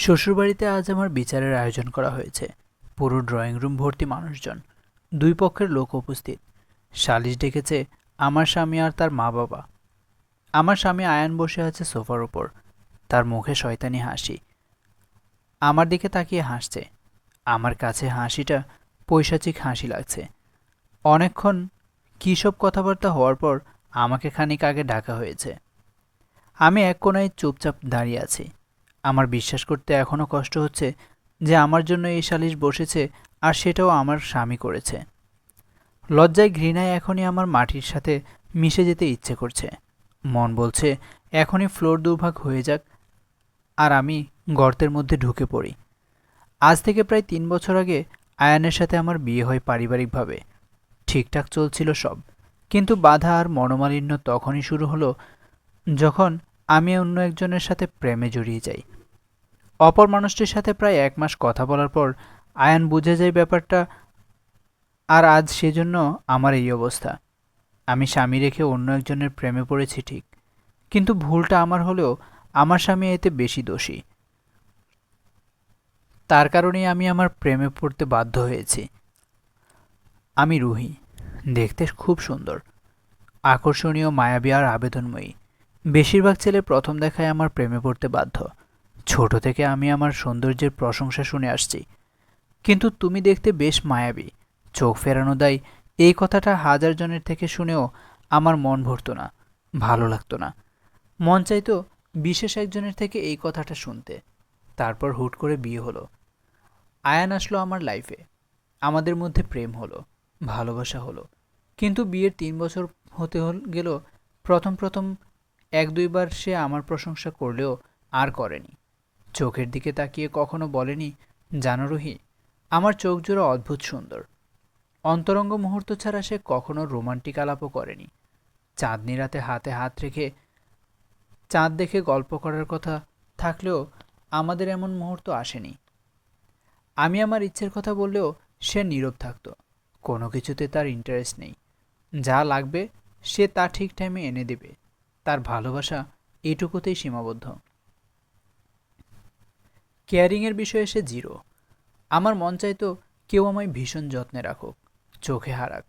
শ্বশুরবাড়িতে আজ আমার বিচারের আয়োজন করা হয়েছে। পুরো ড্রয়িং রুম ভর্তি মানুষজন। দুই পক্ষের লোক উপস্থিত। সালিশ ডেকেছে আমার স্বামী আর তার মা বাবা। আমার স্বামী আয়ান বসে আছে সোফার ওপর তার মুখে শয়তানি হাসি। আমার দিকে তাকিয়ে হাসছে। আমার কাছে হাসিটা পৈশাচিক হাসি লাগছে। অনেকক্ষণ কী সব কথাবার্তা হওয়ার পর আমাকে খানিক আগে ডাকা হয়েছে। আমি এক কোনায় চুপচাপ দাঁড়িয়ে আছি। আমার বিশ্বাস করতে এখনও কষ্ট হচ্ছে যে আমার জন্য এই সালিশ বসেছে আর সেটাও আমার স্বামী করেছে। লজ্জায় ঘৃণায় এখনই আমার মাটির সাথে মিশে যেতে ইচ্ছে করছে। মন বলছে, এখনই ফ্লোর দুর্ভাগ হয়ে যাক আর আমি গর্তের মধ্যে ঢুকে পড়ি। আজ থেকে প্রায় তিন বছর আগে আয়ানের সাথে আমার বিয়ে হয় পারিবারিকভাবে। ঠিকঠাক চলছিল সব। কিন্তু বাধা আর মনোমালিন্য তখনই শুরু হলো যখন আমি অন্য একজনের সাথে প্রেমে জড়িয়ে যাই। অপর মানুষটির সাথে প্রায় এক মাস কথা বলার পর আয়ান বুঝে যায় ব্যাপারটা, আর আজ সেজন্য আমার এই অবস্থা। আমি স্বামী রেখে অন্য একজনের প্রেমে পড়েছি ঠিক, কিন্তু ভুলটা আমার হলেও আমার স্বামী এতে বেশি দোষী। তার কারণেই আমি আমার প্রেমে পড়তে বাধ্য হয়েছি। আমি রুহি, দেখতে খুব সুন্দর, আকর্ষণীয়, মায়াবী আর আবেদনময়ী। বেশিরভাগ ছেলে প্রথম দেখায় আমার প্রেমে পড়তে বাধ্য। ছোট থেকে আমি আমার সৌন্দর্যের প্রশংসা শুনে আসছি। কিন্তু তুমি দেখতে বেশ মায়াবী। চোখ ফেরানো দেয়, এই কথাটা হাজার জনের থেকে শুনেও আমার মন ভরতো না, ভালো লাগতো না। মন চাইতো বিশেষ একজনের থেকে এই কথাটা শুনতে। তারপর হুট করে বিয়ে হলো। আয়ান আসলো আমার লাইফে। আমাদের মধ্যে প্রেম হলো, ভালোবাসা হলো। কিন্তু বিয়ের তিন বছর হতে গেল প্রথম প্রথম এক দুইবার সে আমার প্রশংসা করলেও আর করেনি। চোখের দিকে তাকিয়ে কখনো বলেনি, জানো রুহি, আমার চোখ জোড়া অদ্ভুত সুন্দর। অন্তরঙ্গ মুহূর্ত ছাড়া সে কখনো রোমান্টিক আলাপও করেনি। চাঁদনি রাতে হাতে হাত রেখে, চাঁদ দেখে গল্প করার কথা থাকলেও আমাদের এমন মুহূর্ত আসেনি। আমি আমার ইচ্ছের কথা বললেও সে নীরব থাকতো। কোনো কিছুতে তার ইন্টারেস্ট নেই। যা লাগবে সে তা ঠিক টাইমে এনে দেবে। তার ভালোবাসা এটুকুতেই সীমাবদ্ধ। কেয়ারিংয়ের বিষয়ে সে জিরো। আমার মন চাইতো কেউ আমায় ভীষণ যত্নে রাখুক, চোখে হারাক।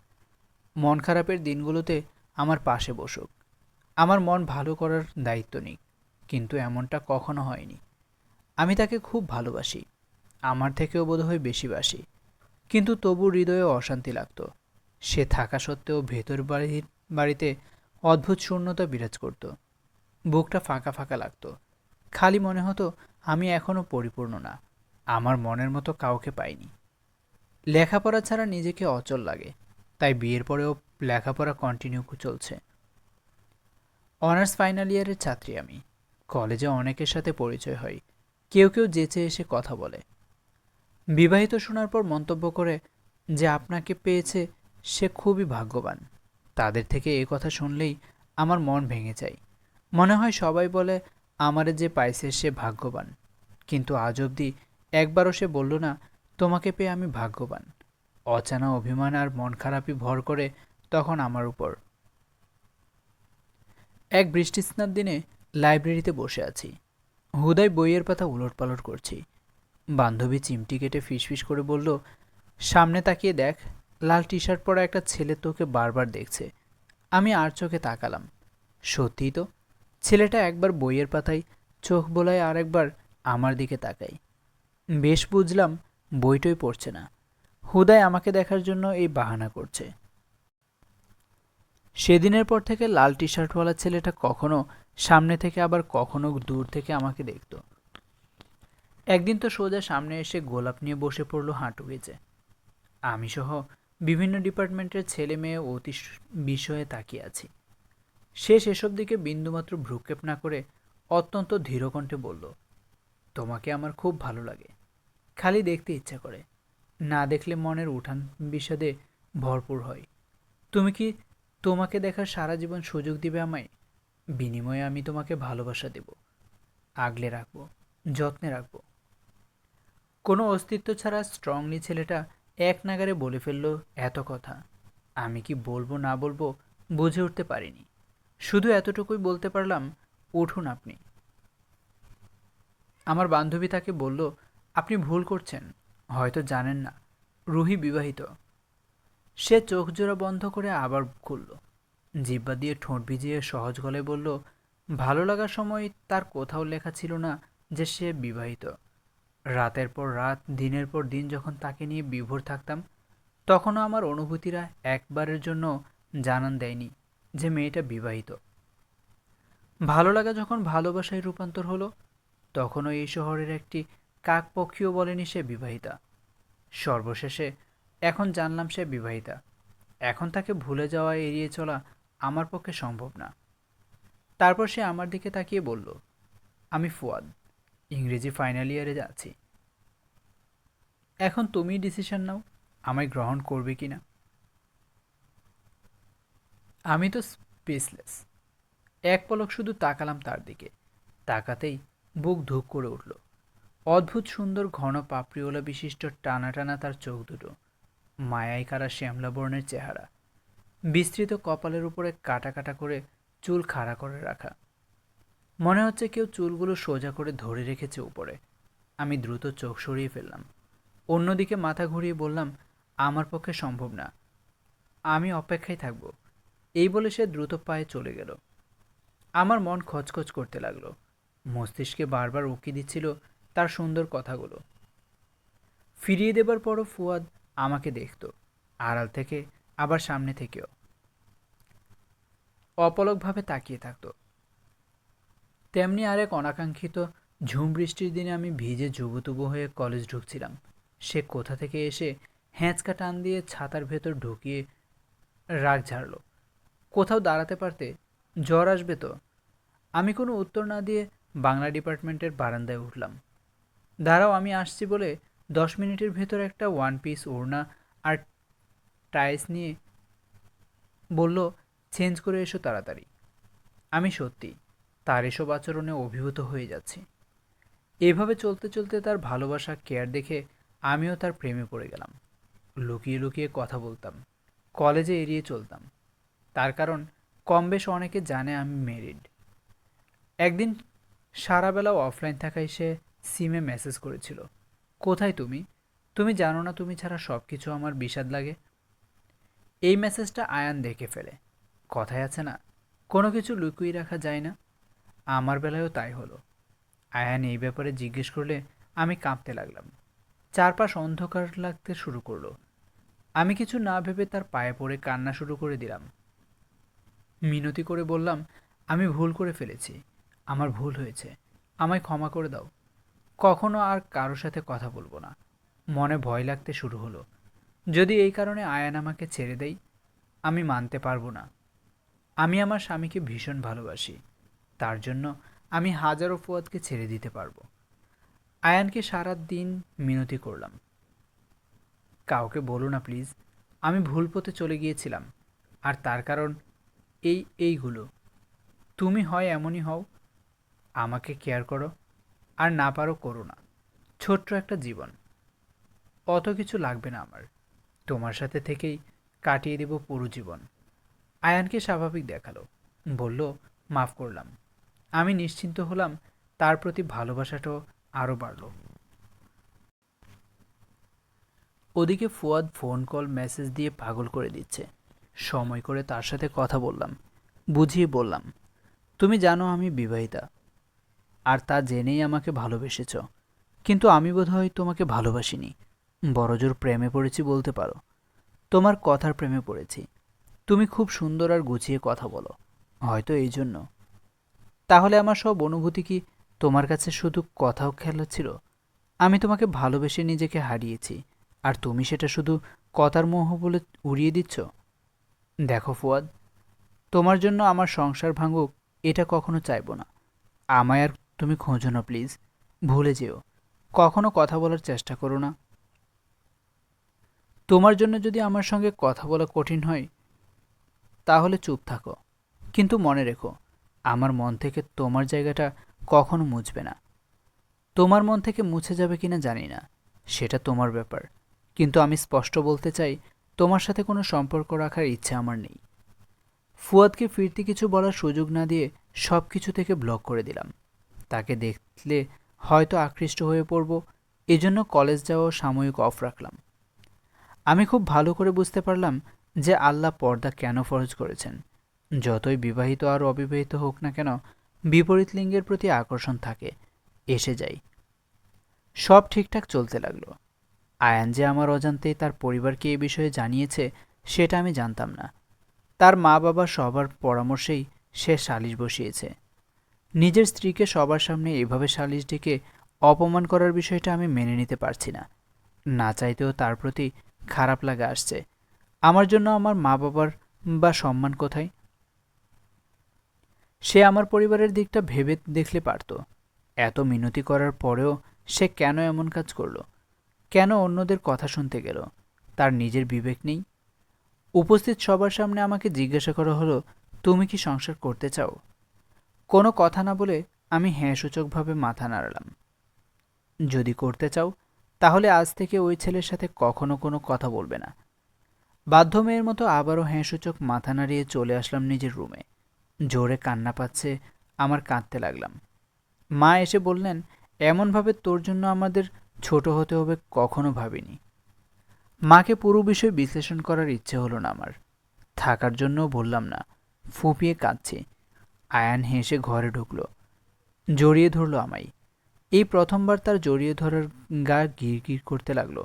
মন খারাপের দিনগুলোতে আমার পাশে বসুক। আমার মন ভালো করার দায়িত্ব নিক, কিন্তু এমনটা কখনো হয়নি। আমি তাকে খুব ভালোবাসি, আমার থেকেও বোধহয় বেশি বাসি। কিন্তু তবু হৃদয়ে অশান্তি লাগতো। সে থাকা সত্ত্বেও ভেতর বাড়ির বাড়িতে অদ্ভুত শূন্যতা বিরাজ করত। বুকটা ফাঁকা ফাঁকা লাগতো। খালি মনে হতো, আমি এখনও পরিপূর্ণ না। আমার মনের মতো কাউকে পাইনি। লেখাপড়া ছাড়া নিজেকে অচল লাগে। তাই বিয়ের পরেও লেখাপড়া কন্টিনিউ চলছে। অনার্স ফাইনাল ইয়ারের ছাত্রী আমি। কলেজে অনেকের সাথে পরিচয় হয়। কেউ কেউ যেচে এসে কথা বলে। বিবাহিত শোনার পর মন্তব্য করে যে, আপনাকে পেয়েছে সে খুবই ভাগ্যবান। তাদের থেকে এ কথা শুনলেই আমার মন ভেঙে যায়। মনে হয় সবাই বলে, আমারে যে পাইছে সে ভাগ্যবান। কিন্তু আজ অবধি একবারও সে বলল না, তোমাকে পেয়ে আমি ভাগ্যবান। অচানা অভিমান আর মন খারাপই ভর করে তখন আমার উপর। এক বৃষ্টিস্নাত দিনে লাইব্রেরিতে বসে আছি। হুদায় বইয়ের পাতা উলট পালট করছি। বান্ধবী চিমটি কেটে ফিসফিস করে বলল, সামনে তাকিয়ে দেখ লাল টি শার্ট পরা একটা ছেলে তোকে বারবার দেখছে। আমি আর চোখে তাকালাম। সত্যিই তো? ছেলেটা একবার বইয়ের পাতায়, চোখ বোলায় আর একবার আমার দিকে তাকাই বেশ বুঝলাম, বইটই পড়ছে না। হুদায় আমাকে দেখার জন্য এই বাহানা করছে। সেদিনের পর থেকে লাল টি শার্টওয়ালা ছেলেটা কখনো সামনে থেকে আবার কখনো দূর থেকে আমাকে দেখত। একদিন তো সোজা সামনে এসে গোলাপ নিয়ে বসে পড়ল হাঁটু গেছে আমি সহ বিভিন্ন ডিপার্টমেন্টের ছেলে মেয়ে অতি বিষয়ে তাকিয়ে আছি। সে সেসব দিকে বিন্দুমাত্র ভ্রুক্ষেপ না করে অত্যন্ত ধীরকণ্ঠে বলল, তোমাকে আমার খুব ভালো লাগে। খালি দেখতে ইচ্ছা করে। না দেখলে মনের উঠান বিষাদে ভরপুর হয়। তুমি কি তোমাকে দেখার সারা জীবন সুযোগ দিবে আমায়? বিনিময়ে আমি তোমাকে ভালোবাসা দেব। আগলে রাখব, যত্নে রাখব। কোনো অস্তিত্ব ছাড়া স্ট্রংলি ছেলেটা এক নাগারে বলে ফেলল, এত কথা। আমি কি বলব না বলব বুঝে উঠতে পারিনি। শুধু এতটুকুই বলতে পারলাম, উঠুন আপনি। আমার বান্ধবী তাকে বলল, আপনি ভুল করছেন, হয়তো জানেন না। রুহি বিবাহিত। সে চোখ জোড়া বন্ধ করে আবার খুলল। জিব্বা দিয়ে ঠোঁট ভিজিয়ে সহজ গলায় বলল, ভালো লাগার সময় তার কোথাও লেখা ছিল না যে সে বিবাহিত। রাতের পর রাত, দিনের পর দিন যখন তাকে নিয়ে বিভোর থাকতাম, তখনও আমার অনুভূতিরা একবারের জন্য জানান দেয়নি যে মেয়েটা বিবাহিত। ভালো লাগা যখন ভালোবাসায় রূপান্তর হলো, তখনও এই শহরের একটি কাকপক্ষীও বলেনি সে বিবাহিতা। সর্বশেষে এখন জানলাম সে বিবাহিতা। এখন তাকে ভুলে যাওয়া, এড়িয়ে চলা আমার পক্ষে সম্ভব না। তারপর সে আমার দিকে তাকিয়ে বলল, আমি ফুয়াদ। ইংরেজি ফাইনাল ইয়ারে যাচ্ছি। এখন তুমি ডিসিশন নাও, আমায় গ্রহণ করবে কি না আমি তো স্পেসলেস এক পলক শুধু তাকালাম তার দিকে। তাকাতেই বুক ধুক করে উঠল। অদ্ভুত সুন্দর ঘন পাপড়িওলা বিশিষ্ট টানা টানা তার চোখ দুটো। মায়াই কারা শ্যামলা বর্ণের চেহারা। বিস্তৃত কপালের উপরে কাটা কাটা করে চুল খাড়া করে রাখা। মনে হচ্ছে কেউ চুলগুলো সোজা করে ধরে রেখেছে উপরে। আমি দ্রুত চোখ সরিয়ে ফেললাম। অন্যদিকে মাথা ঘুরিয়ে বললাম, আমার পক্ষে সম্ভব না। আমি অপেক্ষায় থাকব। এই বলে সে দ্রুত পায়ে চলে গেল। আমার মন খচখচ করতে লাগল। মস্তিষ্কে বারবার উকি দিচ্ছিল তার সুন্দর কথাগুলো। ফিরিয়ে দেবার পরও ফুয়াদ আমাকে দেখত, আড়াল থেকে, আবার সামনে থেকেও। অপলকভাবে তাকিয়ে থাকত। তেমনি আরেক অনাকাঙ্ক্ষিত ঝুম বৃষ্টির দিনে আমি ভিজে জুবুতুবু হয়ে কলেজ ঢুকছিলাম। সে কোথা থেকে এসে হ্যাঁচকা টান দিয়ে ছাতার ভেতর ঢুকিয়ে রাগ ঝাড়ল। কোথাও দাঁড়াতে পারতে জ্বর আসবে তো? আমি কোনো উত্তর না দিয়ে বাংলা ডিপার্টমেন্টের বারান্দায় উঠলাম। দাঁড়াও, আমি আসছি বলে দশ মিনিটের ভেতর একটা ওয়ান পিস ওড়না আর টাইস নিয়ে বলল, চেঞ্জ করে এসো তাড়াতাড়ি। আমি সত্যি তার এসব আচরণে অভিভূত হয়ে যাচ্ছি। এভাবে চলতে চলতে তার ভালোবাসা, কেয়ার দেখে আমিও তার প্রেমে পড়ে গেলাম। লুকিয়ে লুকিয়ে কথা বলতাম। কলেজে এড়িয়ে চলতাম। তার কারণ কম বেশ অনেকে জানে আমি মেরিড একদিন সারাবেলা অফলাইন থাকায় সে সিমে মেসেজ করেছিল। কোথায় তুমি? তুমি জানো না তুমি ছাড়া সব কিছু আমার বিষাদ লাগে? এই মেসেজটা আয়ান দেখে ফেলে। কথায় আছে না, কোনো কিছু লুকিয়ে রাখা যায় না। আমার বেলায়ও তাই হলো। আয়ান এই ব্যাপারে জিজ্ঞেস করলে আমি কাঁপতে লাগলাম। চারপাশ অন্ধকার লাগতে শুরু করল। আমি কিছু না ভেবে তার পায়ে পড়ে কান্না শুরু করে দিলাম। মিনতি করে বললাম, আমি ভুল করে ফেলেছি। আমার ভুল হয়েছে। আমায় ক্ষমা করে দাও। কখনো আর কারোর সাথে কথা বলব না। মনে ভয় লাগতে শুরু হলো। যদি এই কারণে আয়ান আমাকে ছেড়ে দেয়, আমি মানতে পারব না। আমি আমার স্বামীকে ভীষণ ভালোবাসি। তার জন্য আমি হাজারো ফুয়াদকে ছেড়ে দিতে পারব। আয়ানকে সারা দিন মিনতি করলাম। কাউকে বলো না প্লিজ আমি ভুল পথে চলে গিয়েছিলাম। আর তার কারণ এই, এইগুলো। তুমি হয় এমনই হও। আমাকে কেয়ার করো। আর না পারো, করো না। ছোট্ট একটা জীবন। অত কিছু লাগবে না আমার। তোমার সাথে থেকেই কাটিয়ে দেব পুরো জীবন। আয়ানকে স্বাভাবিক দেখাল। বলল, মাফ করলাম। আমি নিশ্চিন্ত হলাম তার প্রতি ভালোবাসাটাও আরও বাড়ল। ওদিকে ফুয়াদ ফোন কল, মেসেজ দিয়ে পাগল করে দিচ্ছে। সময় করে তার সাথে কথা বললাম। বুঝিয়ে বললাম, তুমি জানো আমি বিবাহিতা আর তা জেনেই আমাকে ভালোবেসেছ। কিন্তু আমি বোধহয় তোমাকে ভালোবাসিনি। বড়জোর প্রেমে পড়েছি বলতে পারো। তোমার কথার প্রেমে পড়েছি। তুমি খুব সুন্দর আর গুছিয়ে কথা বলো। হয়তো এই জন্য তাহলে আমার সব অনুভূতি কি তোমার কাছে শুধু কথাও খেলা ছিল? আমি তোমাকে ভালোবেসে নিজেকে হারিয়েছি, আর তুমি সেটা শুধু কথার মোহ বলে উড়িয়ে দিচ্ছ? দেখো ফুয়াদ, তোমার জন্য আমার সংসার ভাঙুক এটা কখনো চাইব না। আমায় আর তুমি খোঁজো না, প্লিজ। ভুলে যেও। কখনো কথা বলার চেষ্টা করো না। তোমার জন্য যদি আমার সঙ্গে কথা বলা কঠিন হয়, তাহলে চুপ থাকো। কিন্তু মনে রেখো আমার মন থেকে তোমার জায়গাটা কখনো মুছবে না। তোমার মন থেকে মুছে যাবে কিনা জানি না, সেটা তোমার ব্যাপার। কিন্তু আমি স্পষ্ট বলতে চাই, তোমার সাথে কোনো সম্পর্ক রাখার ইচ্ছে আমার নেই। ফুয়াদকে ফিরতি কিছু বলার সুযোগ না দিয়ে সব কিছু থেকে ব্লক করে দিলাম। তাকে দেখলে হয়তো আকৃষ্ট হয়ে পড়ব, এজন্য কলেজ যাওয়া সাময়িক অফ রাখলাম। আমি খুব ভালো করে বুঝতে পারলাম যে আল্লাহ পর্দা কেন ফরজ করেছেন। যতই বিবাহিত আর অবিবাহিত হোক না কেন, বিপরীত লিঙ্গের প্রতি আকর্ষণ থাকে, এসে যাই সব ঠিকঠাক চলতে লাগল। আয়ান যে আমার অজান্তেই তার পরিবারকে এ বিষয়ে জানিয়েছে, সেটা আমি জানতাম না। তার মা বাবা সবার পরামর্শেই সে সালিশ বসিয়েছে। নিজের স্ত্রীকে সবার সামনে এভাবে সালিশ ডেকে অপমান করার বিষয়টা আমি মেনে নিতে পারছি না। না চাইতেও তার প্রতি খারাপ লাগা আসছে। আমার জন্য আমার মা বাবার বা সম্মান কোথায়? সে আমার পরিবারের দিকটা ভেবে দেখলে পারত। এত মিনতি করার পরেও সে কেন এমন কাজ করল? কেন অন্যদের কথা শুনতে গেল? তার নিজের বিবেক নেই। উপস্থিত সবার সামনে আমাকে জিজ্ঞাসা করা হলো, তুমি কি সংসার করতে চাও? কোনো কথা না বলে আমি হ্যাঁ সূচকভাবে মাথা নাড়ালাম। যদি করতে চাও, তাহলে আজ থেকে ওই ছেলের সাথে কখনো কোনো কথা বলবে না। বাধ্য মেয়ের মতো আবারও হ্যাঁ সূচক মাথা নাড়িয়ে চলে আসলাম নিজের রুমে। জোরে কান্না পাচ্ছে, আমার কাঁদতে লাগলাম। মা এসে বললেন, এমনভাবে তোর জন্য আমাদের ছোট হতে হবে কখনো ভাবিনি। মাকে পুরো বিষয় বিশ্লেষণ করার ইচ্ছে হলো না আমার। থাকার জন্যও বললাম না, ফুপিয়ে কাঁদছি। আয়ান হেসে ঘরে ঢুকলো, জড়িয়ে ধরলো আমায়। এই প্রথমবার তার জড়িয়ে ধরার গা গির গির করতে লাগল।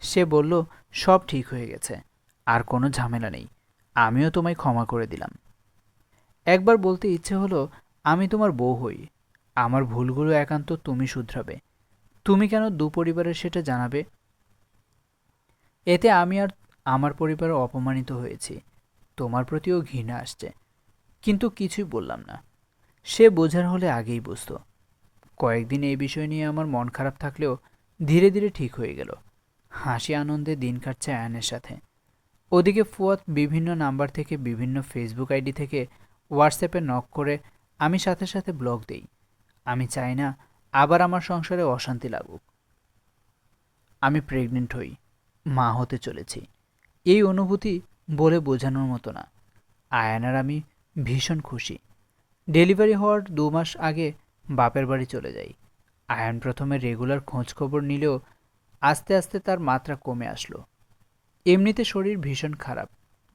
সে বলল, সব ঠিক হয়ে গেছে, আর কোনো ঝামেলা নেই। আমিও তোমায় ক্ষমা করে দিলাম। একবার বলতে ইচ্ছে হলো, আমি তোমার বউ হই। আমার ভুলগুলো একান্ত তুমি শুধরাবে। তুমি কেন দু পরিবারের সেটা জানাবে? এতে আমি আর আমার পরিবার অপমানিত হয়েছি। তোমার প্রতিও ঘৃণা আসছে। কিন্তু কিছুই বললাম না। সে বোঝার হলে আগেই বুঝত। কয়েকদিন এই বিষয় নিয়ে আমার মন খারাপ থাকলেও ধীরে ধীরে ঠিক হয়ে গেল। হাসি আনন্দে দিন কাটছে আয়নের সাথে। ওদিকে ফুয়াদ বিভিন্ন নাম্বার থেকে বিভিন্ন ফেসবুক আইডি থেকে হোয়াটসঅ্যাপে নক করে আমি সাথে সাথে ব্লগ দেই। আমি চাই না আবার আমার সংসারে অশান্তি লাগুক। আমি প্রেগনেন্ট হই, মা হতে চলেছি। এই অনুভূতি বলে বোঝানোর মতো না। আয়ানার আমি ভীষণ খুশি। ডেলিভারি হওয়ার দু মাস আগে বাপের বাড়ি চলে যাই। আয়ান প্রথমে রেগুলার খোঁজখবর নিলেও আস্তে আস্তে তার মাত্রা কমে আসলো। এমনিতে শরীর ভীষণ খারাপ।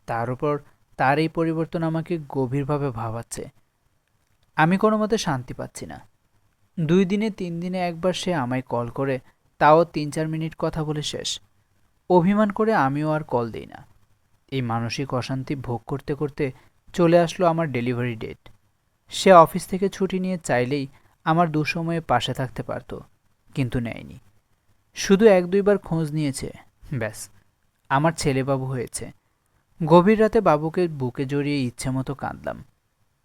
তার উপর তার এই পরিবর্তন আমাকে গভীরভাবে ভাবাচ্ছে। আমি কোনো মতে শান্তি পাচ্ছি না। দুই দিনে তিন দিনে একবার সে আমায় কল করে, তাও তিন চার মিনিট কথা বলে শেষ। অভিমান করে আমিও আর কল দিই না। এই মানসিক অশান্তি ভোগ করতে করতে চলে আসলো আমার ডেলিভারি ডেট। সে অফিস থেকে ছুটি নিয়ে চাইলেই আমার দুসময়ে পাশে থাকতে পারত, কিন্তু নেয়নি। শুধু এক দুইবার খোঁজ নিয়েছে, ব্যাস। আমার ছেলেবাবু হয়েছে। গভীর রাতে বাবুকে বুকে জড়িয়ে ইচ্ছে মতো কাঁদলাম।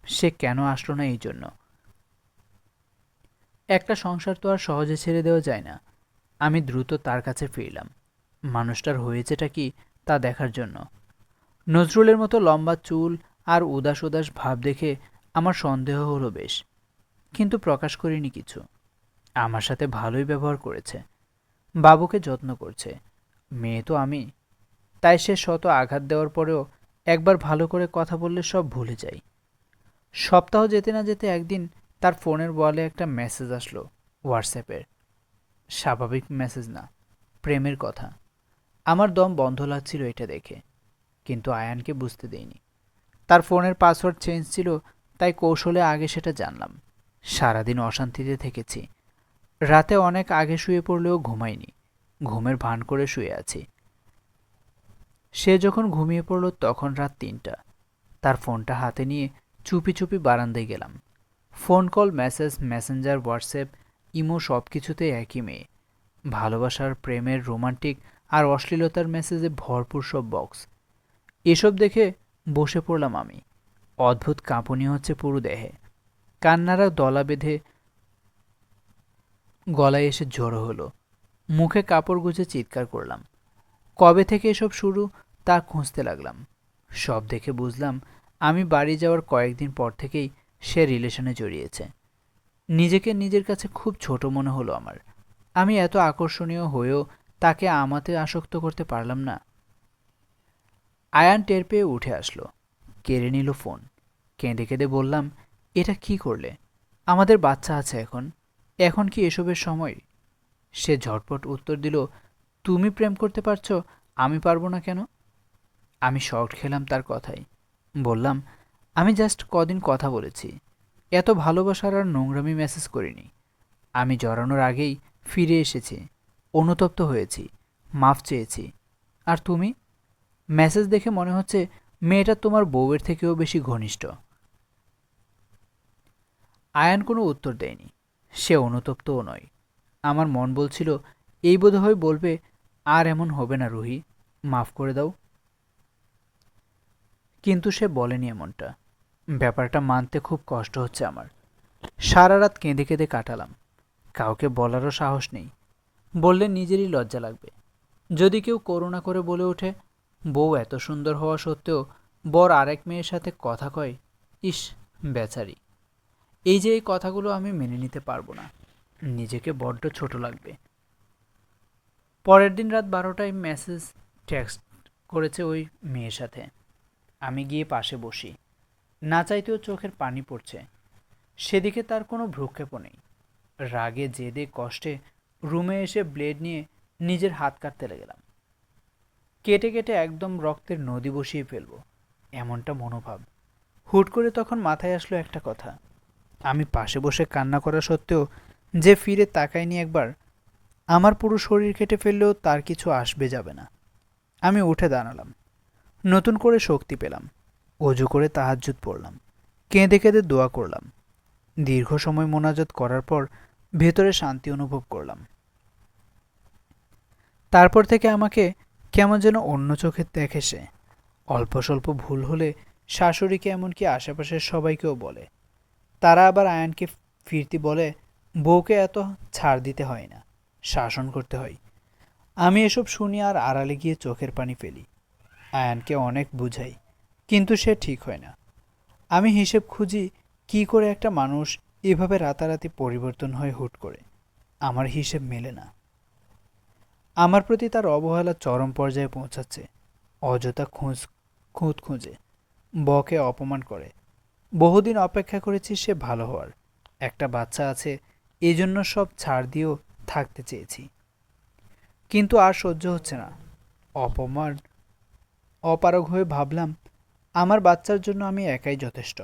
সে কেন আসলো না এই জন্য? একটা সংসার তো আর সহজে ছেড়ে দেওয়া যায় না। আমি দ্রুত তার কাছে ফিরলাম। মানুষটার হয়েছেটা কি তা দেখার জন্য। নজরুলের মতো লম্বা চুল আর উদাস উদাস ভাব দেখে আমার সন্দেহ হলো বেশ, কিন্তু প্রকাশ করিনি কিছু। আমার সাথে ভালোই ব্যবহার করেছে। বাবুকে যত্ন করছে। মেয়ে তো আমি। তাই সে শত আঘাত দেওয়ার পরেও একবার ভালো করে কথা বললে সব ভুলে যায়। সপ্তাহ যেতে না যেতে একদিন তার ফোনের ওয়ালে একটা মেসেজ আসলো হোয়াটসঅ্যাপের। স্বাভাবিক মেসেজ না, প্রেমের কথা। আমার দম বন্ধ লাগছিল এটা দেখে, কিন্তু আয়ানকে বুঝতে দেইনি। তার ফোনের পাসওয়ার্ড চেঞ্জ ছিল, তাই কৌশলে আগে সেটা জানলাম। সারাদিন অশান্তিতে থেকেছি। রাতে অনেক আগে শুয়ে পড়লেও ঘুমাইনি। ঘুমের ভান করে শুয়ে আছি। সে যখন ঘুমিয়ে পড়ল তখন রাত তিনটা। তার ফোনটা হাতে নিয়ে চুপি চুপি বারান্দায় গেলাম। Phone call, message, messenger, WhatsApp, imo সব কিছুতে একই মেয়ে। ভালোবাসার, প্রেমের, রোমান্টিক আর অশ্লীলতার মেসেজে ভরপুর সব বক্স। এসব দেখে বসে পড়লাম আমি। অদ্ভুত কাঁপুনি হচ্ছে পুরো দেহে। কান্নারা দলা বেঁধে গলায় এসে জড়ো হলো। মুখে কাপড় গুছে চিৎকার করলাম। কবে থেকে এসব শুরু? তা খুঁজতে লাগলাম। সব দেখে বুঝলাম আমি বাড়ি যাওয়ার কয়েকদিন পর থেকেই সে রিলেশনে জড়িয়েছে। নিজেকে নিজের কাছে খুব ছোট মনে হলো আমার। আমি এত আকর্ষণীয় হয়েও তাকে আমাতে আসক্ত করতে পারলাম না। আয়ান টের পেয়ে উঠে আসলো। কেড়ে নিল ফোন। কেঁদে কেঁদে বললাম, এটা কি করলে? আমাদের বাচ্চা আছে এখন। এখন কি এসবের সময়? সে ঝটপট উত্তর দিল, তুমি প্রেম করতে পারছ, আমি পারব না কেন? আমি শর্ট খেলাম তার কথাই বললাম, আমি জাস্ট কদিন কথা বলেছি। এত ভালোবাসার আর নোংরামি মেসেজ করিনি। আমি জড়ানোর আগেই ফিরে এসেছি, অনুতপ্ত হয়েছি, মাফ চেয়েছি। আর তুমি? মেসেজ দেখে মনে হচ্ছে মেয়েটা তোমার বউয়ের থেকেও বেশি ঘনিষ্ঠ। আয়ান কোনো উত্তর দেয়নি। সে অনুতপ্তও নয়। আমার মন বলছিল, এই বোধহয় বলবে, আর এমন হবে না রুহি, মাফ করে দাও। কিন্তু সে বলেনি এমনটা। ব্যাপারটা মানতে খুব কষ্ট হচ্ছে আমার। সারা রাত কেঁদে কেঁদে কাটালাম। কাউকে বলারও সাহস নেই। বললে নিজেরই লজ্জা লাগবে। যদি কেউ করুণা করে বলে ওঠে, বউ এত সুন্দর হওয়া সত্ত্বেও বর আরেক মেয়ের সাথে কথা কয়, ইস, বেচারি। এই যে এই কথাগুলো আমি মেনে নিতে পারব না। নিজেকে বড্ড ছোট লাগবে। পরের দিন রাত বারোটায় মেসেজ টেক্সট করেছে ওই মেয়ের সাথে। আমি গিয়ে পাশে বসি। না চাইতেও চোখের পানি পড়ছে। সেদিকে তার কোনো ভ্রুক্ষেপও নেই। রাগে, জেদে, কষ্টে রুমে এসে ব্লেড নিয়ে নিজের হাত কাটতে লেগেলাম। কেটে কেটে একদম রক্তের নদী বসিয়ে ফেলব, এমনটা মনোভাব। হুট করে তখন মাথায় আসলো একটা কথা। আমি পাশে বসে কান্না করা সত্ত্বেও যে ফিরে তাকায়নি একবার, আমার পুরো শরীর কেটে ফেললেও তার কিছু আসবে যাবে না। আমি উঠে দাঁড়ালাম। নতুন করে শক্তি পেলাম। অজু করে তাহাজ্জুদ পড়লাম। কেঁদে কেঁদে দোয়া করলাম। দীর্ঘ সময় মোনাজাত করার পর ভেতরে শান্তি অনুভব করলাম। তারপর থেকে আমাকে কেমন যেন অন্য চোখে দেখে সে। অল্প স্বল্প ভুল হলে শাশুড়িকে এমনকি আশেপাশের সবাইকেও বলে। তারা আবার আয়ানকে ফিরতি বলে, বউকে এত ছাড় দিতে হয় না, শাসন করতে হয়। আমি এসব শুনি আর আড়ালে গিয়ে চোখের পানি ফেলি। আয়ানকে অনেক বুঝাই, কিন্তু সে ঠিক হয় না। আমি হিসেব খুঁজি কি করে একটা মানুষ এভাবে রাতারাতি পরিবর্তন হয় হুট করে। আমার হিসেব মেলে না। আমার প্রতি তার অবহেলা চরম পর্যায়ে পৌঁছাচ্ছে। অযথা খোঁজ, খুঁত খুঁজে, বকে অপমান করে। বহুদিন অপেক্ষা করেছি সে ভালো হওয়ার। একটা বাচ্চা আছে, এজন্য সব ছাড় দিয়েও থাকতে চেয়েছি। কিন্তু আর সহ্য হচ্ছে না। অপমান অপারগ হয়ে ভাবলাম, আমার বাচ্চার জন্য আমি একাই যথেষ্ট।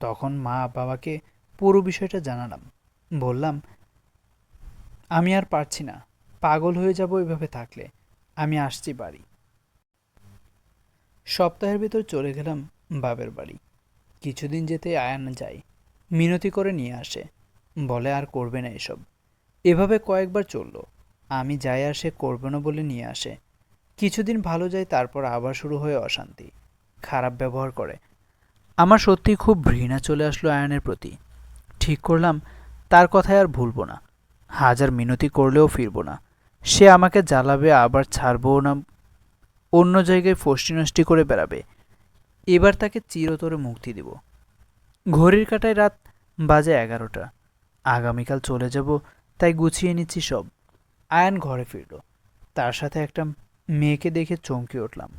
তখন মা বাবাকে পুরো বিষয়টা জানালাম। বললাম, আমি আর পারছি না, পাগল হয়ে যাব এভাবে থাকলে। আমি আসছি বাড়ি। সপ্তাহের ভিতর চলে গেলাম বাবের বাড়ি। কিছুদিন যেতে আয়ান যায়, মিনতি করে নিয়ে আসে, বলে আর করবে না এসব। এভাবে কয়েকবার চলল। আমি যাই আর সে করবে না বলে নিয়ে আসে। কিছুদিন ভালো যায়, তারপর আবার শুরু হয়ে অশান্তি। খারাপ ব্যবহার করে। আমার সত্যি খুব ঘৃণা চলে আসলো আয়নের প্রতি। ঠিক করলাম, তার কথায় আর ভুলবো না। হাজার মিনতি করলেও ফিরবো না। সে আমাকে জ্বালাবে, আবার ছাড়বো না। অন্য জায়গায় ফষ্টি নষ্টি করে বেড়াবে। এবার তাকে চিরতরে মুক্তি দেব। ঘড়ির কাটায় রাত বাজে এগারোটা। আগামীকাল চলে যাব, তাই গুছিয়ে নিচ্ছি সব। আয়ান ঘরে ফিরল। তার সাথে একটা মেয়েকে দেখে চমকে উঠলাম।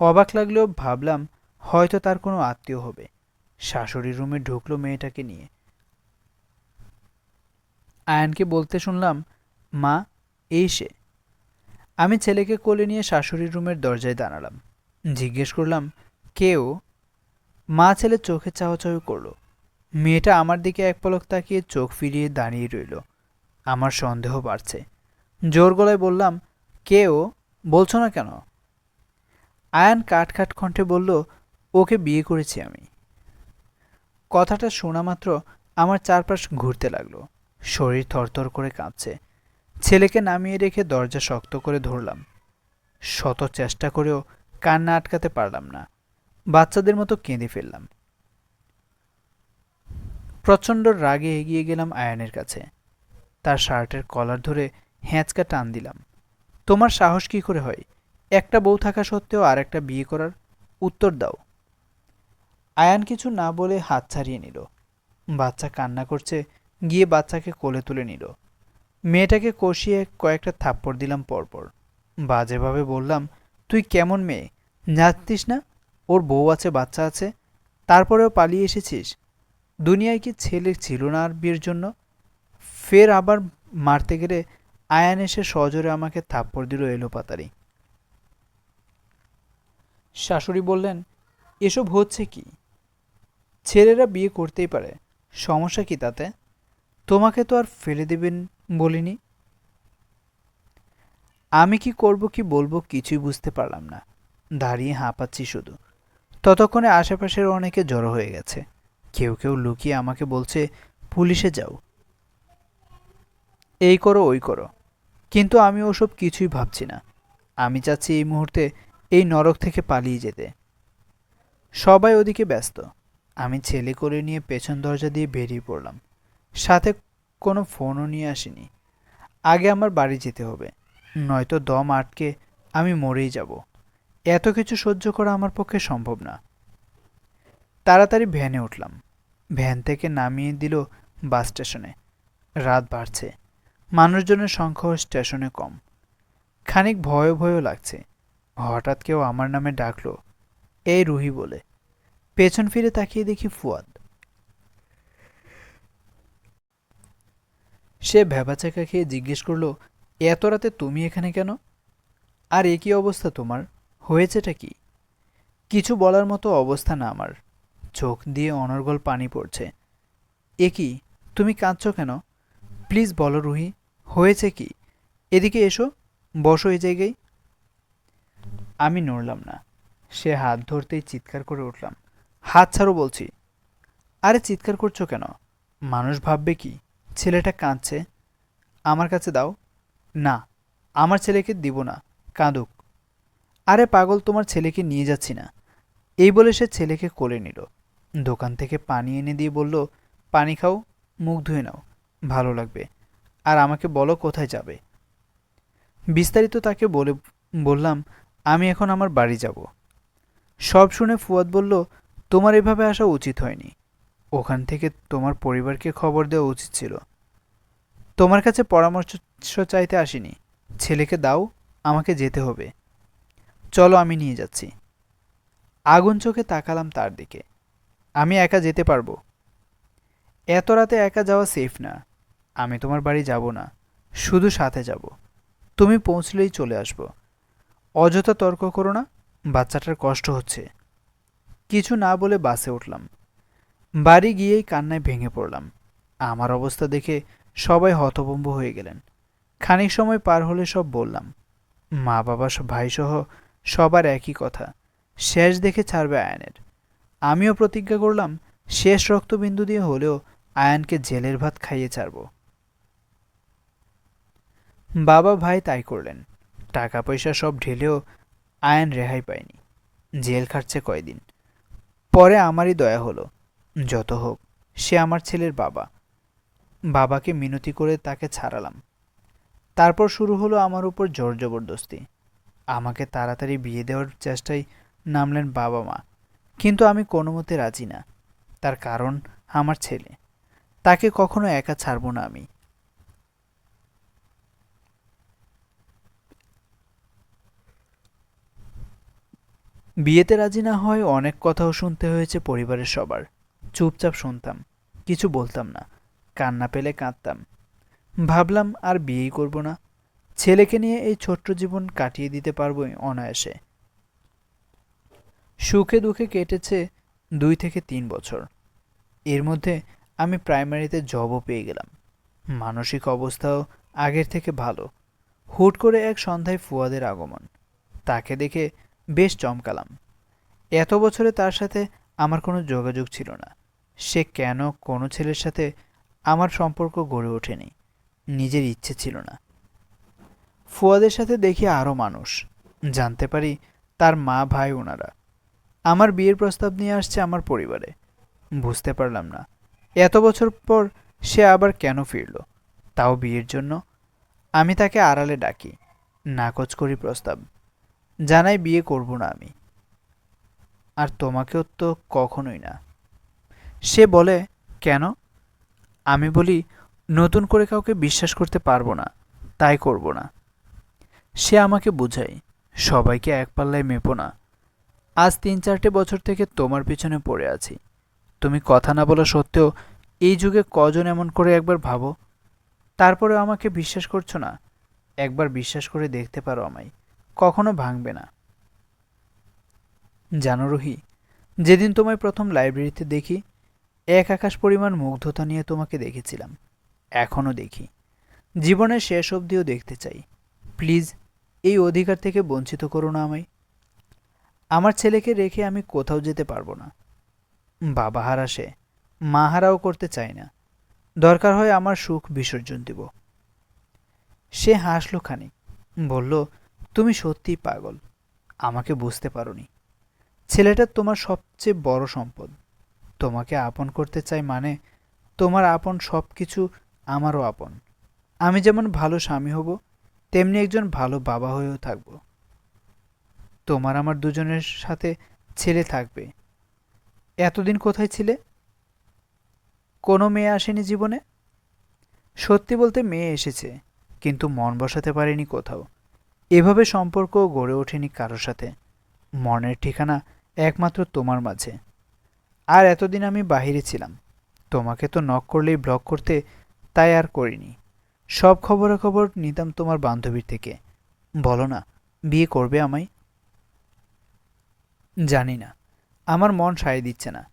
অবাক লাগলেও ভাবলাম, হয়তো তার কোনো আত্মীয় হবে। শাশুড়ির রুমে ঢুকলো মেয়েটাকে নিয়ে। আয়ানকে বলতে শুনলাম, মা, এই সে। আমি ছেলেকে কোলে নিয়ে শাশুড়ির রুমের দরজায় দাঁড়ালাম। জিজ্ঞেস করলাম কেউ মা ছেলে চোখে চাওয়াচাও করল। মেয়েটা আমার দিকে এক পলক তাকিয়ে চোখ ফিরিয়ে দাঁড়িয়ে রইল। আমার সন্দেহ বাড়ছে। জোর গলায় বললাম কেউ বলছো না কেন? আয়ান কাট কাট কণ্ঠে বলল, ওকে বিয়ে করেছি আমি। কথাটা শোনা মাত্র আমার চারপাশ ঘুরতে লাগল। শরীর থরথর করে কাঁপছে। ছেলেকে নামিয়ে রেখে দরজা শক্ত করে ধরলাম। শত চেষ্টা করেও কান্না আটকাতে পারলাম না। বাচ্চাদের মতো কেঁদে ফেললাম। প্রচণ্ড রাগে এগিয়ে গেলাম আয়ানের কাছে। তার শার্টের কলার ধরে হ্যাঁচকা টান দিলাম। তোমার সাহস কি করে হয়? একটা বউ থাকা সত্ত্বেও আর একটা বিয়ে করার উত্তর দাও। আয়ান কিছু না বলে হাত ছাড়িয়ে নিল। বাচ্চা কান্না করছে, গিয়ে বাচ্চাকে কোলে তুলে নিল। মেয়েটাকে কষিয়ে কয়েকটা থাপ্পড় দিলাম পরপর। বাজেভাবে বললাম, তুই কেমন মেয়ে? জানতিস না? ওর বউ আছে, বাচ্চা আছে। তারপরেও পালিয়ে এসেছিস? দুনিয়ায় কি ছেলে ছিল না আর বিয়ের জন্য? ফের আবার মারতে গেলে আয়ান এসে সজোরে আমাকে থাপ্পড় দিল এলো পাতারি। শাশুড়ি বললেন, এসব হচ্ছে কি? ছেলেরা বিয়ে করতেই পারে, সমস্যা কি তাতে? তোমাকে তো আর ফেলে দেবেন বলিনি? আমি কি করব কি বলব কিছুই বুঝতে পারলাম না। দাঁড়িয়ে হাঁপাচ্ছি শুধু। ততক্ষণে আশেপাশের অনেকে জড়ো হয়ে গেছে। কেউ কেউ লুকিয়ে আমাকে বলছে, পুলিশে যাও। এই করো, ওই করো। কিন্তু আমি ওসব কিছুই ভাবছি না। আমি চাচ্ছি এই মুহূর্তে এই নরক থেকে পালিয়ে যেতে। সবাই ওদিকে ব্যস্ত। আমি ছেলে করে নিয়ে পেছন দরজা দিয়ে বেরিয়ে পড়লাম। সাথে কোনো ফোনও নিয়ে আসিনি। আগে আমার বাড়ি যেতে হবে, নয়তো দম আটকে আমি মরেই যাব। এত কিছু সহ্য করা আমার পক্ষে সম্ভব না। তাড়াতাড়ি ভ্যানে উঠলাম। ভ্যান থেকে নামিয়ে দিল বাস স্টেশনে। রাত বাড়ছে। মানুষজনের সংখ্যাও স্টেশনে কম। খানিক ভয় ভয়ও লাগছে। হঠাৎ কেউ আমার নামে ডাকলো, এই রুহি বলে। পেছন ফিরে তাকিয়ে দেখি ফুয়াদ। সে ভেবাচাকা খেয়ে জিজ্ঞেস করল, এত রাতে তুমি এখানে কেন? আর একই অবস্থা তোমার? হয়েছেটা কি? কিছু বলার মতো অবস্থা না আমার। চোখ দিয়ে অনর্গল পানি পড়ছে। এ কি, তুমি কাঁদছ কেন? প্লিজ বলো রুহি, হয়েছে কি? এদিকে এসো, বসো এই জায়গায়। আমি নড়লাম না। সে হাত ধরতেই চিৎকার করে উঠলাম। হাত ছাড়ো বলছি। আরে চিৎকার করছ কেন? মানুষ ভাববে কি, ছেলেটা কাঁদছে। আমার কাছে দাও। না, আমার ছেলেকে দিব না, কাঁদুক। আরে পাগল, তোমার ছেলেকে নিয়ে যাচ্ছি না। এই বলে সে ছেলেকে কোলে নিল। দোকান থেকে পানি এনে দিয়ে বলল, পানি খাও, মুখ ধুয়ে নাও। ভালো লাগবে। আর আমাকে বলো কোথায় যাবে। বিস্তারিত তাকে বলে, বললাম, আমি এখন আমার বাড়ি যাব। সব শুনে ফুয়াদ বলল, তোমার এভাবে আসা উচিত হয়নি। ওখান থেকে তোমার পরিবারকে খবর দেওয়া উচিত ছিল। তোমার কাছে পরামর্শ চাইতে আসিনি। ছেলেকে দাও, আমাকে যেতে হবে। চলো আমি নিয়ে যাচ্ছি। আগুন চোখে তাকালাম তার দিকে। আমি একা যেতে পারব? এত রাতে একা যাওয়া সেফ না। আমি তোমার বাড়ি যাব না, শুধু সাথে যাব। তুমি পৌঁছলেই চলে আসব। অযথা তর্ক করো না, বাচ্চাটার কষ্ট হচ্ছে। কিছু না বলে বাসে উঠলাম। বাড়ি গিয়েই কান্নায় ভেঙে পড়লাম। আমার অবস্থা দেখে সবাই হতভম্ব হয়ে গেলেন। খানিক সময় পার হলে সব বললাম, মা, বাবা ভাইসহ সবার একই কথা। শেষ দেখে ছাড়বে আয়নের। আমিও প্রতিজ্ঞা করলাম, শেষ রক্তবিন্দু দিয়ে হলেও আয়ানকে জেলের ভাত খাইয়ে ছাড়ব। বাবা ভাই তাই করলেন। টাকা পয়সা সব ঢেলেও আয়ান রেহাই পায়নি। জেল খাটছে কয়দিন। পরে আমারই দয়া হলো। যত হোক, সে আমার ছেলের বাবা। বাবাকে মিনতি করে তাকে ছাড়ালাম। তারপর শুরু হলো আমার উপর জোর জবরদস্তি। আমাকে তাড়াতাড়ি বিয়ে দেওয়ার চেষ্টায় নামলেন বাবা মা। কিন্তু আমি কোনো মতে রাজি না। তার কারণ আমার ছেলে। তাকে কখনো একা ছাড়ব না আমি। বিয়েতে রাজি না হয় অনেক কথাও শুনতে হয়েছে পরিবারের সবার। চুপচাপ শুনতাম, কিছু বলতাম না, কান্না পেলে কাঁদতাম। ভাবলাম আর বিয়েই করব না, ছেলেকে নিয়ে এই ছোট্ট জীবন কাটিয়ে দিতে পারব অনায়াসে। সুখে দুঃখে কেটেছে দুই থেকে তিন বছর। এর মধ্যে আমি প্রাইমারিতে জবও পেয়ে গেলাম। মানসিক অবস্থাও আগের থেকে ভালো। হুট করে এক সন্ধ্যায় ফুয়াদের আগমন। তাকে দেখে বেশ চমকালাম। এত বছরে তার সাথে আমার কোনো যোগাযোগ ছিল না। সে কেন কোনো ছেলের সাথে আমার সম্পর্ক গড়ে ওঠেনি? নিজের ইচ্ছে ছিল না। ফুয়াদের সাথে দেখি আরও মানুষ। জানতে পারি তার মা, ভাই ওনারা আমার বিয়ের প্রস্তাব নিয়ে আসছে আমার পরিবারে। বুঝতে পারলাম না, এত বছর পর সে আবার কেন ফিরল? তাও বিয়ের জন্য? আমি তাকে আড়ালে ডাকি। নাকচ করি প্রস্তাব। জানাই বিয়ে করব না আমি। আর তোমাকেও তো কখনোই না। সে বলে, কেন? আমি বলি, নতুন করে কাউকে বিশ্বাস করতে পারব না, তাই করব না। সে আমাকে বুঝায়, সবাইকে এক পাল্লায় মেপো না। আজ তিন চারটে বছর থেকে তোমার পিছনে পড়ে আছি। তুমি কথা না বলা সত্ত্বেও এই যুগে কজন এমন করে একবার ভাবো? তারপরেও আমাকে বিশ্বাস করছ না? একবার বিশ্বাস করে দেখতে পারো আমায়। কখনো ভাঙবে না। জানো রুহি, যেদিন তোমায় প্রথম লাইব্রেরিতে দেখি, এক আকাশ পরিমাণ মুগ্ধতা নিয়ে তোমাকে দেখেছিলাম। এখনও দেখি। জীবনের শেষ অবধিও দেখতে চাই। প্লিজ, এই অধিকার থেকে বঞ্চিত করো না আমায়। আমার ছেলেকে রেখে আমি কোথাও যেতে পারব না। বাবা হারা সে, মা হারাও করতে চাই না। দরকার হয় আমার সুখ বিসর্জন দিব। সে হাসলো খানিক, বলল তুমি সত্যিই পাগল। আমাকে বুঝতে পারোনি। ছেলেটা তোমার সবচেয়ে বড় সম্পদ। তোমাকে আপন করতে চাই মানে তোমার আপন সব কিছু আমারও আপন। আমি যেমন ভালো স্বামী হব, তেমনি একজন ভালো বাবা হয়েও থাকব। তোমার আমার দুজনের সাথে ছেলে থাকবে। এতদিন কোথায় ছিলে? কোনো মেয়ে আসেনি জীবনে? সত্যি বলতে মেয়ে এসেছে, কিন্তু মন বসাতে পারেনি কোথাও। এভাবে সম্পর্ক গড়ে ওঠেনি কারোর সাথে। মনের ঠিকানা একমাত্র তোমার মাঝে। আর এতদিন আমি বাহিরে ছিলাম। তোমাকে তো নক করলেই ব্লক করতে তাই আর করিনি। সব খবরাখবর নিতাম তোমার বান্ধবীর থেকে। বলো না, বিয়ে করবে আমায়? জানি না। আমার মন সায় দিচ্ছে না।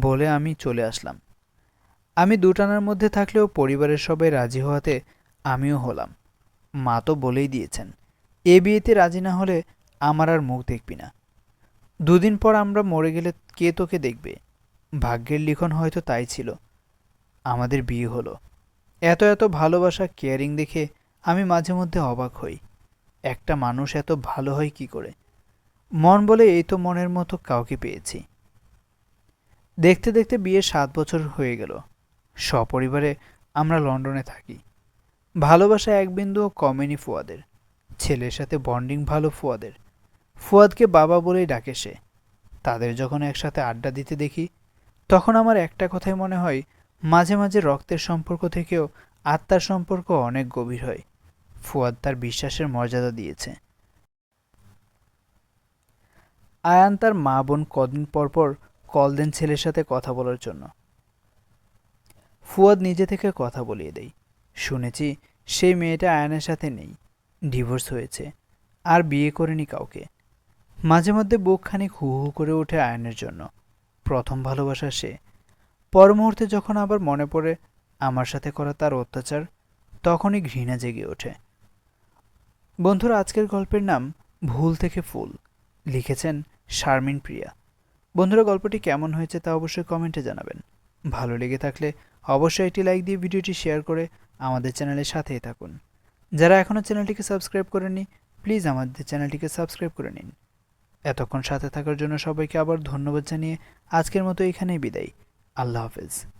বলে আমি চলে আসলাম। আমি দুটানার মধ্যে থাকলেও পরিবারের সবাই রাজি হওয়াতে আমিও হলাম। মা তো বলেই দিয়েছেন। এ বিয়েতে রাজি না হলে আমার আর মুখ দেখবি না। দুদিন পর আমরা মরে গেলে কে তোকে দেখবে? ভাগ্যের লিখন হয়তো তাই ছিল। আমাদের বিয়ে হলো। এত এত ভালোবাসা, কেয়ারিং দেখে আমি মাঝে মধ্যে অবাক হই। একটা মানুষ এত ভালো হয় কি করে? মন বলে এই তো মনের মতো কাউকে পেয়েছি। দেখতে দেখতে বিয়ের সাত বছর হয়ে গেল। সপরিবারে আমরা লন্ডনে থাকি। ভালোবাসা এক বিন্দুও কমেনি ফুয়াদের। ছেলের সাথে বন্ডিং ভালো ফুয়াদের। ফুয়াদকে বাবা বলেই ডাকে সে। তাদের যখন একসাথে আড্ডা দিতে দেখি, তখন আমার একটা কথাই মনে হয়, মাঝে মাঝে রক্তের সম্পর্ক থেকেও আত্মার সম্পর্ক অনেক গভীর হয়। ফুয়াদ তার বিশ্বাসের মর্যাদা দিয়েছে। আয়ান তার মা বোন কদিন পরপর কল দেন ছেলের সাথে কথা বলার জন্য। ফুয়াদ নিজে থেকে কথা বলিয়ে দেয়। শুনেছি, সেই মেয়েটা আয়ানের সাথে নেই। ডিভোর্স হয়েছে, আর বিয়ে করেনি কাউকে। মাঝে মধ্যে বুক খানিক হু হু করে ওঠে আয়নের জন্য। প্রথম ভালোবাসা সে। পর মুহূর্তে যখন আবার মনে পড়ে আমার সাথে করা তার অত্যাচার, তখনই ঘৃণা জেগে ওঠে। বন্ধুরা, আজকের গল্পের নাম ভুল থেকে ফুল। লিখেছেন শারমিন প্রিয়া। বন্ধুরা, গল্পটি কেমন হয়েছে তা অবশ্যই কমেন্টে জানাবেন। ভালো লেগে থাকলে অবশ্যই একটি লাইক দিয়ে ভিডিওটি শেয়ার করে আমাদের চ্যানেলের সাথেই থাকুন। যারা এখনও চ্যানেলটিকে সাবস্ক্রাইব করেনি প্লিজ আমাদের চ্যানেলটিকে সাবস্ক্রাইব করে নিন। এতক্ষণ সাথে থাকার জন্য সবাইকে আবার ধন্যবাদ জানিয়ে আজকের মতো এখানেই বিদায়। আল্লাহ হাফেজ।